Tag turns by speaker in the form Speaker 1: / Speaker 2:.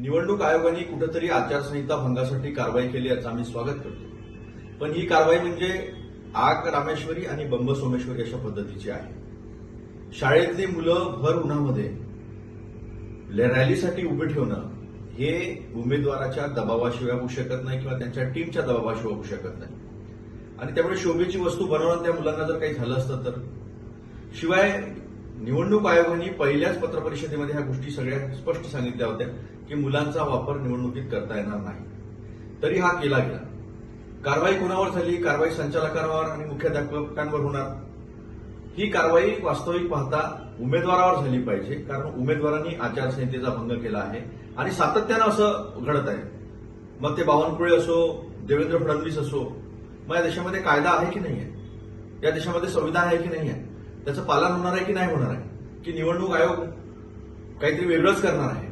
Speaker 1: निवडणूक आयोगाने कुठेतरी आचारसंहिता भंगासाठी कारवाई केली याचं आम्ही स्वागत करतो. पण ही कारवाई म्हणजे आग रामेश्वरी आणि बंब सोमेश्वरी अशा पद्धतीची आहे. शाळेतली मुलं भर उन्हामध्ये रॅलीसाठी उभे ठेवणं हे उमेदवाराच्या दबावाशिवाय होऊ शकत नाही किंवा त्यांच्या टीमच्या दबावाशिवाय होऊ शकत नाही. आणि त्यामुळे शोभेची वस्तू बनवणं त्या मुलांना जर काही झालं असतं तर. शिवाय निवडणूक आयोगाने पहिल्याच पत्रपरिषदेमध्ये ह्या गोष्टी सगळ्या स्पष्ट सांगितल्या होत्या की मुलांचा वापर निवडणुकीत करता येणार नाही. तरी हा केला गेला. कारवाई कोणावर झाली? कारवाई संचालकांवर आणि मुख्याध्यापकांवर होणार. ही कारवाई वास्तविक पाहता उमेदवारावर झाली पाहिजे कारण उमेदवारांनी आचारसंहितेचा भंग केला आहे आणि सातत्यानं असं घडत आहे. मग ते बावनकुळे असो देवेंद्र फडणवीस असो मग या देशामध्ये कायदा आहे की नाही आहे? या देशामध्ये संविधान आहे की नाही आहे? त्याचं पालन होणार आहे की नाही होणार आहे? की निवडणूक आयोग काहीतरी वेगळंच करणार आहे?